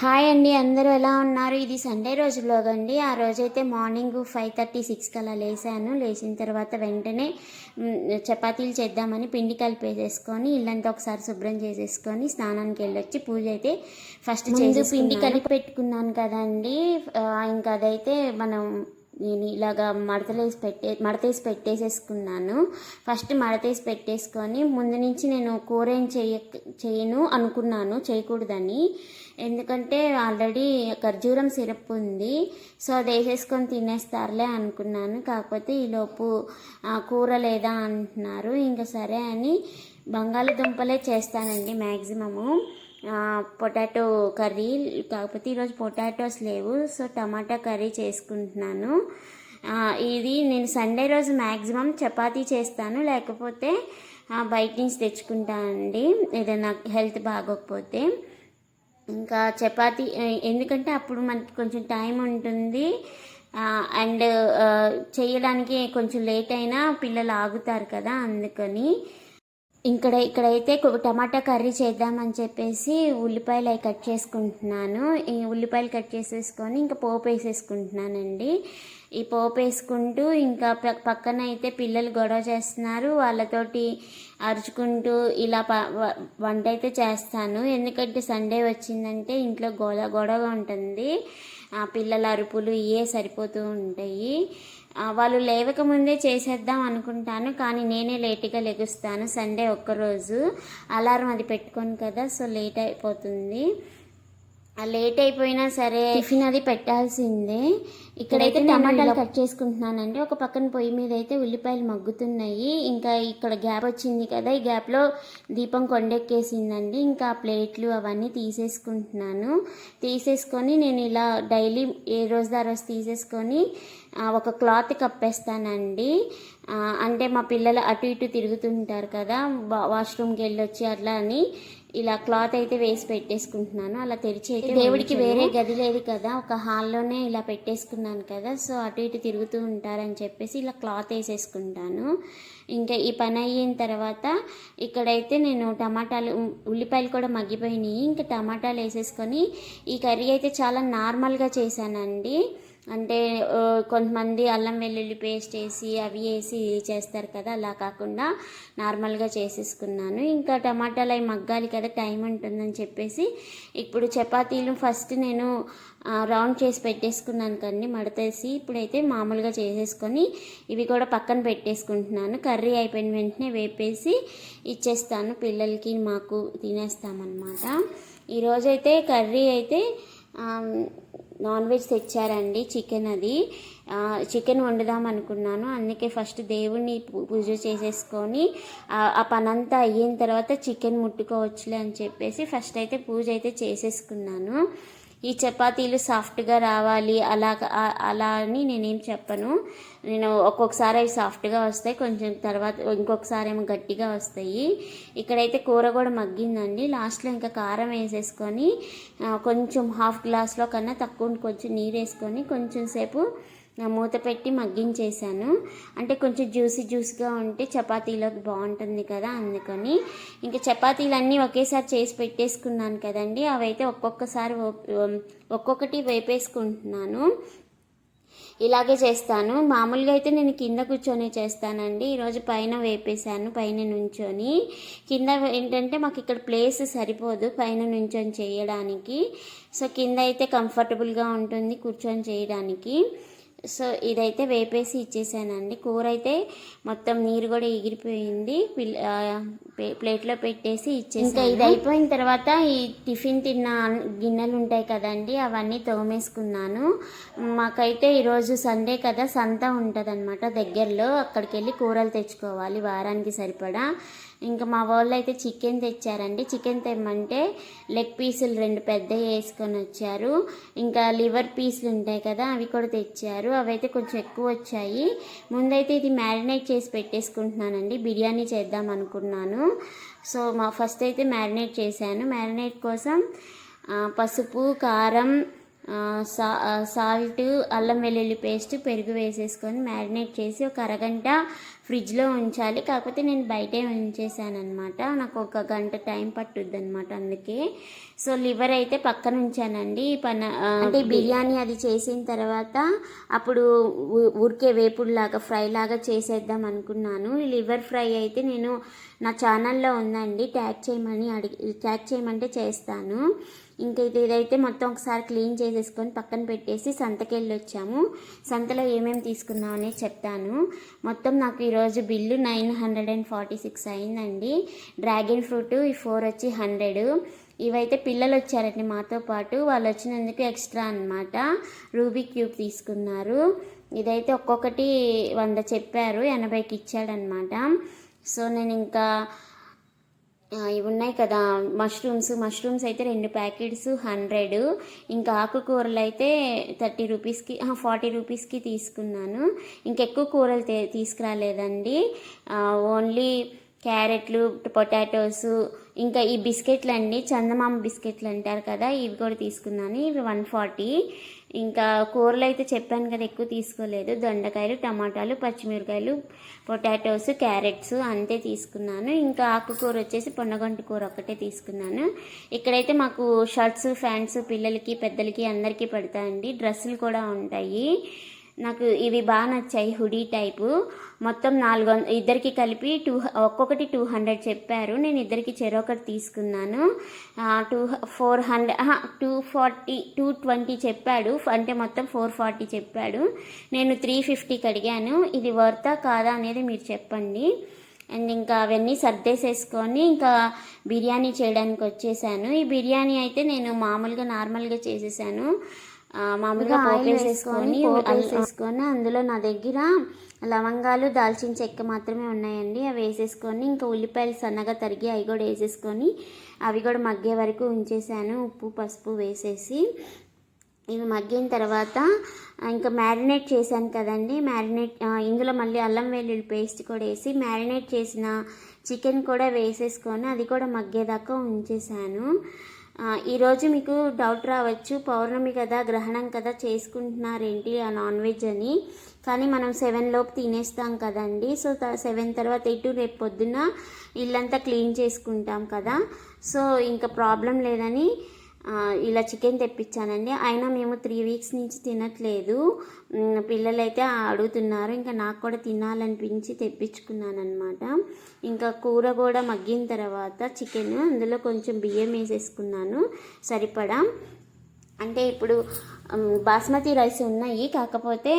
Hi అండి అందరూ ఎలా ఉన్నారు? ఇది సండే రోజు బ్లాగ్ అండి. ఆ రోజైతే మార్నింగ్ ఫైవ్ థర్టీ సిక్స్కి అలా లేసాను లేచిన తర్వాత వెంటనే చపాతీలు చేద్దామని పిండి కలిపేసేసుకొని ఇల్లంతా ఒకసారి శుభ్రం చేసేసుకొని స్నానానికి వెళ్ళొచ్చి పూజ అయితే ఫస్ట్ చేసి పిండి కలిపి పెట్టుకున్నాను కదండి. ఇంకా అదైతే మనం నేను ఇలాగా మడతలేసి పెట్టే మడతేసి పెట్టేసేసుకున్నాను. ఫస్ట్ మడతేసి పెట్టేసుకొని ముందు నుంచి నేను కూర ఏం చేయ చేయను అనుకున్నాను చేయకూడదని. ఎందుకంటే ఆల్రెడీ ఖర్జూరం సిరప్ ఉంది సో అది వేసేసుకొని తినేస్తారులే అనుకున్నాను. కాకపోతే ఈలోపు ఆ, కూర లేదా అంటున్నారు. ఇంకా సరే అని బంగాళదుంపలే చేస్తానండి మ్యాక్సిమము పొటాటో కర్రీ కాకపోతే ఈరోజు పొటాటోస్ లేవు. సో టమాటా కర్రీ చేసుకుంటున్నాను. ఇది నేను సండే రోజు మ్యాక్సిమం చపాతీ చేస్తాను. లేకపోతే బయట నుంచి తెచ్చుకుంటానండి ఏదైనా హెల్త్ బాగోకపోతే. ఇంకా చపాతి ఎందుకంటే అప్పుడు మనకి కొంచెం టైం ఉంటుంది. అండ్ చేయడానికి కొంచెం లేట్ అయినా పిల్లలు ఆగుతారు కదా అందుకని. ఇక్కడ ఇక్కడైతే టమాటా కర్రీ చేద్దామని చెప్పేసి ఉల్లిపాయలు అవి కట్ చేసుకుంటున్నాను. ఈ ఉల్లిపాయలు కట్ చేసేసుకొని ఇంకా పోపు వేసేసుకుంటున్నానండి. ఈ పోపు వేసుకుంటూ ఇంకా ప- పక్కన అయితే పిల్లలు గొడవ చేస్తున్నారు. వాళ్ళతోటి అరుచుకుంటూ ఇలా ప వ- వంట అయితే చేస్తాను. ఎందుకంటే సండే వచ్చిందంటే ఇంట్లో గొడవ గొడవ ఉంటుంది. ఆ పిల్లల అరుపులు ఇవే సరిపోతూ ఉంటాయి. వాళ్ళు లేవకముందే చేసేద్దాం అనుకుంటాను కానీ నేనే లేట్గా లెగుస్తాను. సండే ఒక్కరోజు అలారం అది పెట్టుకోను కదా సో లేట్ అయిపోతుంది. లేట్ అయిపోయినా సరే టిఫిన్ అది పెట్టాల్సిందే. ఇక్కడైతే టమాటాలు కట్ చేసుకుంటున్నానండి. ఒక పక్కన పొయ్యి మీద అయితే ఉల్లిపాయలు మగ్గుతున్నాయి. ఇంకా ఇక్కడ గ్యాప్ వచ్చింది కదా ఈ గ్యాప్లో దీపం కొండెక్కేసిందండి. ఇంకా ప్లేట్లు అవన్నీ తీసేసుకుంటున్నాను. తీసేసుకొని నేను ఇలా డైలీ ఏ రోజు ఆ రోజు తీసేసుకొని ఒక క్లాత్ కప్పేస్తానండి. అంటే మా పిల్లలు అటు ఇటు తిరుగుతుంటారు కదా వాష్రూమ్కి వెళ్ళొచ్చి అట్లా అని. ఇలా క్లాత్ అయితే వేసి పెట్టేసుకుంటున్నాను. అలా తెరిచి అయితే దేవుడికి వేరే గది లేదు కదా. ఒక హాల్లోనే ఇలా పెట్టేసుకున్నాను కదా. సో అటు ఇటు తిరుగుతూ ఉంటారని చెప్పేసి ఇలా క్లాత్ వేసేసుకుంటాను. ఇంకా ఈ పని అయిన తర్వాత ఇక్కడైతే నేను టమాటాలు ఉల్లిపాయలు కూడా మగ్గిపోయినాయి. ఇంకా టమాటాలు వేసేసుకొని ఈ కర్రీ అయితే చాలా నార్మల్గా చేశానండి. అంటే కొంతమంది అల్లం వెల్లుల్లి పేస్ట్ వేసి అవి వేసి చేస్తారు కదా అలా కాకుండా నార్మల్గా చేసేసుకున్నాను. ఇంకా టమాటాలు అవి మగ్గాలి కదా టైం ఉంటుందని చెప్పేసి ఇప్పుడు చపాతీలు ఫస్ట్ నేను రౌండ్ చేసి పెట్టేసుకున్నాను కండి మడతేసి ఇప్పుడైతే మామూలుగా చేసేసుకొని ఇవి కూడా పక్కన పెట్టేసుకుంటున్నాను. కర్రీ అయిపోయిన వెంటనే వేపేసి ఇచ్చేస్తాను పిల్లలకి మాకు తినేస్తామన్నమాట. ఈరోజైతే కర్రీ అయితే నాన్ వెజ్ తెచ్చారండి చికెన్ అది. చికెన్ వండుదాం అనుకున్నాను. అందుకే ఫస్ట్ దేవుణ్ణి పూజ చేసేసుకొని ఆ ఆ పనంతా అయిన తర్వాత చికెన్ ముట్టుకోవచ్చులే అని చెప్పేసి ఫస్ట్ అయితే పూజ అయితే చేసేసుకున్నాను. ఈ చపాతీలు సాఫ్ట్గా రావాలి అలా అలా అని నేనేం చెప్పను. నేను ఒక్కొక్కసారి అవి సాఫ్ట్గా వస్తాయి కొంచెం తర్వాత ఇంకొకసారి ఏమో గట్టిగా వస్తాయి. ఇక్కడైతే కూర కూడా మగ్గిందండి. లాస్ట్లో ఇంకా కారం వేసేసుకొని కొంచెం హాఫ్ గ్లాస్లో కన్నా తక్కువ కొంచెం నీరు వేసుకొని కొంచెం సేపు మూత పెట్టి మగ్గించేసాను అంటే కొంచెం జ్యూసీ జ్యూస్గా ఉంటే చపాతీలోకి బాగుంటుంది కదా అందుకని. ఇంకా చపాతీలన్నీ ఒకేసారి చేసి పెట్టేసుకున్నాను కదండి. అవైతే ఒక్కొక్కసారి ఒక్కొక్కటి వేపేసుకుంటున్నాను. ఇలాగే చేస్తాను. మామూలుగా అయితే నేను కింద కూర్చొని చేస్తానండి. ఈరోజు పైన వేపేసాను పైన నుంచొని. కింద ఏంటంటే మాకు ఇక్కడ ప్లేస్ సరిపోదు పైన నుంచొని చేయడానికి. సో కింద అయితే కంఫర్టబుల్గా ఉంటుంది కూర్చొని చేయడానికి. సో ఇదైతే వేపేసి ఇచ్చేసానండి. కూర అయితే మొత్తం నీరు కూడా ఎగిరిపోయింది. ప్లేట్లో పెట్టేసి ఇచ్చేసి ఇంకా ఇది అయిపోయిన తర్వాత ఈ టిఫిన్ తిన్న గిన్నెలు ఉంటాయి కదండి అవన్నీ తోమేసుకున్నాను. మాకైతే ఈరోజు సండే కదా సంత ఉంటుంది దగ్గరలో. అక్కడికి వెళ్ళి కూరలు తెచ్చుకోవాలి వారానికి సరిపడా. ఇంకా మా వాళ్ళు అయితే చికెన్ తెచ్చారండి. చికెన్ తెమ్మంటే లెగ్ పీసులు రెండు పెద్ద వేసుకొని వచ్చారు. ఇంకా లివర్ పీసులు ఉంటాయి కదా అవి కూడా తెచ్చారు. అవి అయితే కొంచెం ఎక్కువ వచ్చాయి. ముందైతే ఇది మ్యారినేట్ చేసి పెట్టేసుకుంటున్నానండి. బిర్యానీ చేద్దాం అనుకున్నాను. సో మా ఫస్ట్ అయితే మ్యారినేట్ చేశాను. మ్యారినేట్ కోసం పసుపు కారం సా సాల్ట్ అల్లం వెల్లుల్లి పేస్ట్ పెరుగు వేసేసుకొని మ్యారినేట్ చేసి ఒక అరగంట ఫ్రిడ్జ్లో ఉంచాలి. కాకపోతే నేను బయటే ఉంచేసాను అనమాట నాకు ఒక గంట టైం పట్టుద్ది అనమాట అందుకే. సో లివర్ అయితే పక్కన ఉంచానండి పన అంటే బిర్యానీ అది చేసిన తర్వాత అప్పుడు ఊరికే వేపుడులాగా ఫ్రై లాగా చేసేద్దాం అనుకున్నాను. ఈ లివర్ ఫ్రై అయితే నేను నా ఛానల్లో ఉందండి. ట్యాగ్ చేయమని అడిగి ట్యాగ్ చేయమంటే చేస్తాను. ఇంకా ఇది ఇదైతే మొత్తం ఒకసారి క్లీన్ చేసేసుకొని పక్కన పెట్టేసి సంతకెళ్ళి వచ్చాము సంతలో ఏమేమి తీసుకున్నాం అనేది చెప్తాను. మొత్తం నాకు ఈరోజు bill nine hundred and forty six అయిందండి. డ్రాగన్ ఫ్రూట్ ఈ ఫోర్ వచ్చి హండ్రెడ్. ఇవైతే పిల్లలు వచ్చారండి మాతో పాటు. వాళ్ళు వచ్చినందుకు ఎక్స్ట్రా అన్నమాట. రూబీ క్యూబ్ తీసుకున్నారు. ఇదైతే ఒక్కొక్కటి వంద చెప్పారు ఎనభైకి ఇచ్చాడనమాట సో నేను ఇంకా ఇవి ఉన్నాయి కదా. మష్రూమ్స్. మష్రూమ్స్ అయితే రెండు ప్యాకెట్స్ హండ్రెడ్. ఇంకా ఆకుకూరలు అయితే థర్టీ రూపీస్కి ఫార్టీ రూపీస్కి తీసుకున్నాను. ఇంకెక్కువ కూరలు తీసుకురాలేదండి. ఓన్లీ క్యారెట్లు పొటాటోస్ ఇంకా ఈ బిస్కెట్లు అండి చందమామ బిస్కెట్లు అంటారు కదా ఇవి కూడా తీసుకున్నాను. ఇవి వన్ ఫార్టీ. ఇంకా కూరలు అయితే చెప్పాను కదా ఎక్కువ తీసుకోలేదు. దొండకాయలు టమాటాలు పచ్చిమిరకాయలు పొటాటోస్ క్యారెట్స్ అంతే తీసుకున్నాను. ఇంకా ఆకుకూర వచ్చేసి పొన్నగంటి కూర ఒక్కటే తీసుకున్నాను. ఇక్కడైతే మాకు షర్ట్స్ ఫ్యాంట్స్ పిల్లలకి పెద్దలకి అందరికీ పడతాయండి. డ్రెస్సులు కూడా ఉంటాయి. నాకు ఇవి బాగా నచ్చాయి హుడీ టైపు. మొత్తం నాలుగు ఇద్దరికి కలిపి టూ ఒక్కొక్కటి టూ హండ్రెడ్ చెప్పారు. నేను ఇద్దరికి చెరొకటి తీసుకున్నాను. Two four hundred two forty two twenty చెప్పాడు. అంటే మొత్తం ఫోర్ ఫార్టీ చెప్పాడు. నేను త్రీ ఫిఫ్టీకి అడిగాను ఇది వర్తా కాదా అనేది మీరు చెప్పండి. అండ్ ఇంకా అవన్నీ సర్దేసేసుకొని ఇంకా బిర్యానీ చేయడానికి వచ్చేసాను ఈ బిర్యానీ అయితే నేను మామూలుగా నార్మల్గా చేసేసాను. మామూలుగా పోపు వేసేసుకొని వేసేసుకొని అందులో నా దగ్గర లవంగాలు దాల్చిన చెక్క మాత్రమే ఉన్నాయండి. అవి వేసేసుకొని ఇంకా ఉల్లిపాయలు సన్నగా తరిగి అవి కూడా వేసేసుకొని అవి కూడా మగ్గే వరకు ఉంచేసాను. ఉప్పు పసుపు వేసేసి ఇవి మగ్గిన తర్వాత ఇంకా మ్యారినేట్ చేశాను కదండి. మ్యారినేట్ ఇందులో మళ్ళీ అల్లం వెల్లుల్లి పేస్ట్ కూడా వేసి మ్యారినేట్ చేసిన చికెన్ కూడా వేసేసుకొని అది కూడా మగ్గేదాకా ఉంచేసాను. ఈరోజు మీకు డౌట్ రావచ్చు. పౌర్ణమి కదా గ్రహణం కదా చేసుకుంటున్నారేంటి ఆ నాన్ వెజ్ అని. కానీ మనం సెవెన్ లోపు తినేస్తాం కదండి. సో సెవెన్ తర్వాత ఇటు రేపు పొద్దున ఇల్లంతా క్లీన్ చేసుకుంటాం కదా. సో ఇంకా ప్రాబ్లం లేదని ఇలా చికెన్ తెప్పించానండి. అయినా మేము త్రీ వీక్స్ నుంచి తినట్లేదు. పిల్లలైతే అడుగుతున్నారు. ఇంకా నాకు కూడా తినాలనిపించి తెప్పించుకున్నాను అనమాట ఇంకా కూర కూడా మగ్గిన తర్వాత చికెన్ అందులో కొంచెం బియ్యం వేసేసుకున్నాను. సరిపడా. అంటే ఇప్పుడు బాస్మతి రైస్ ఉన్నాయి. కాకపోతే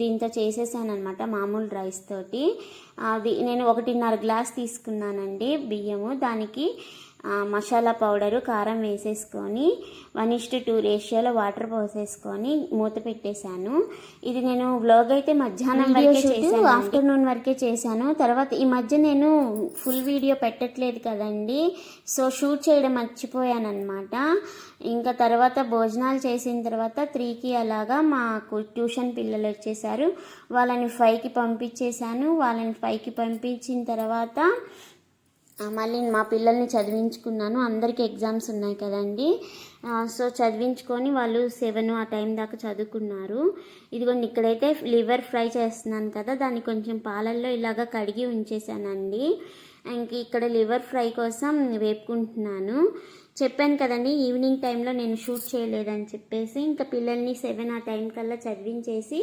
దీంతో చేసేసాను అనమాట మామూలు రైస్ తోటి. అది నేను ఒకటిన్నర గ్లాస్ తీసుకున్నానండి బియ్యము. దానికి మసాలా పౌడరు కారం వేసేసుకొని వన్ ఇస్ట్ టూ రేషియోలో వాటర్ పోసేసుకొని మూత పెట్టేశాను. ఇది నేను వ్లాగ్ అయితే మధ్యాహ్నం వరకే చేశాను ఆఫ్టర్నూన్ వరకే చేశాను. తర్వాత ఈ మధ్య నేను ఫుల్ వీడియో పెట్టట్లేదు కదండి. సో షూట్ చేయడం మర్చిపోయాను అనమాట ఇంకా తర్వాత భోజనాలు చేసిన తర్వాత త్రీకి అలాగా మాకు ట్యూషన్ పిల్లలు వచ్చేసారు. వాళ్ళని ఫైవ్కి పంపించేశాను. వాళ్ళని ఫైవ్కి పంపించిన తర్వాత మళ్ళీ మా పిల్లల్ని చదివించుకున్నాను. అందరికీ ఎగ్జామ్స్ ఉన్నాయి కదండి. సో చదివించుకొని వాళ్ళు సెవెన్ ఆ టైం దాకా చదువుకున్నారు. ఇదిగోండి ఇక్కడైతే లివర్ ఫ్రై చేస్తున్నాను కదా దాన్ని కొంచెం పాలల్లో ఇలాగ కడిగి ఉంచేసానండి. ఇంక ఇక్కడ లివర్ ఫ్రై కోసం వేపుకుంటున్నాను. చెప్పాను కదండి ఈవినింగ్ టైంలో నేను షూట్ చేయలేదని చెప్పేసి ఇంకా పిల్లల్ని సెవెన్ ఆ టైం కల్లా చదివించేసి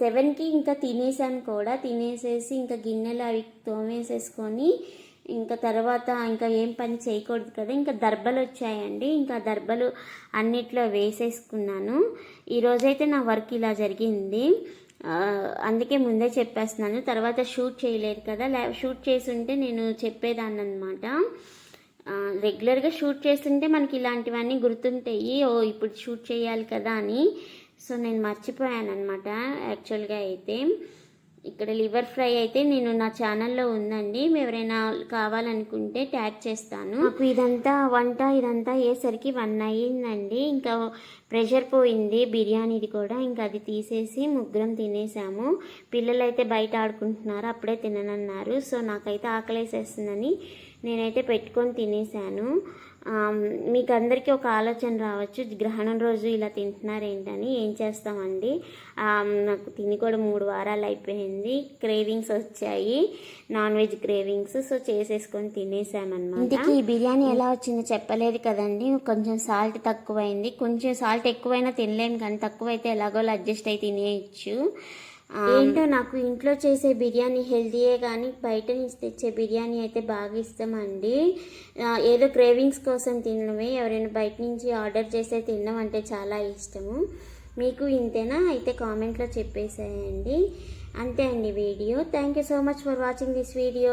సెవెన్కి ఇంకా తినేసాను కూడా. తినేసేసి ఇంకా గిన్నెలు అవి తోమేసేసుకొని ఇంకా తర్వాత ఇంకా ఏం పని చేయకూడదు కదా. ఇంకా దర్బలు వచ్చాయండి. ఇంకా దర్బలు అన్నిట్లో వేసేసుకున్నాను. ఈరోజైతే నా వర్క్ ఇలా జరిగింది. అందుకే ముందే చెప్పేస్తున్నాను. తర్వాత షూట్ చేయలేదు కదా. లే షూట్ చేస్తుంటే నేను చెప్పేదాన్ని అనమాట రెగ్యులర్గా షూట్ చేస్తుంటే మనకి ఇలాంటివన్నీ గుర్తుంటాయి. ఓ ఇప్పుడు షూట్ చేయాలి కదా అని. సో నేను మర్చిపోయాను అనమాట యాక్చువల్గా అయితే. ఇక్కడ లివర్ ఫ్రై అయితే నేను నా ఛానల్లో ఉందండి. ఎవరైనా కావాలనుకుంటే ట్యాగ్ చేస్తాను. నాకు ఇదంతా వంట ఇదంతా అయ్యేసరికి వన్ అయ్యిందండి. ఇంకా ప్రెషర్ పోయింది బిర్యానీది కూడా. ఇంకా అది తీసేసి ముగ్గురం తినేసాము. పిల్లలు అయితే బయట ఆడుకుంటున్నారు అప్పుడే తిననన్నారు. సో నాకైతే ఆకలేసేస్తుందని నేనైతే పెట్టుకొని తినేసాను. మీకు అందరికీ ఒక ఆలోచన రావచ్చు. గ్రహణం రోజు ఇలా తింటున్నారు ఏంటని ఏం చేస్తామండి? నాకు తిని కూడా మూడు వారాలు అయిపోయింది. క్రేవింగ్స్ వచ్చాయి. Non veg cravings. సో చేసేసుకొని తినేసామన్నమాట. ఇంటికి ఈ బిర్యానీ ఎలా వచ్చిందో చెప్పలేదు కదండి. కొంచెం సాల్ట్ తక్కువైంది. కొంచెం సాల్ట్ ఎక్కువైనా తినలేము కానీ తక్కువైతే ఎలాగోలా అడ్జస్ట్ అయి తినేయచ్చు. ఏంటో నాకు ఇంట్లో చేసే బిర్యానీ హెల్తీయే కానీ బయట నుంచి తెచ్చే బిర్యానీ అయితే బాగా ఇష్టం అండి ఏదో క్రేవింగ్స్ కోసం తినడమే. ఎవరైనా బయట నుంచి ఆర్డర్ చేసే తినడం అంటే చాలా ఇష్టము. మీకు ఇంతేనా? అయితే కామెంట్లో చెప్పేసేయండి. అంతే అండి video. Thank you so much for watching this video.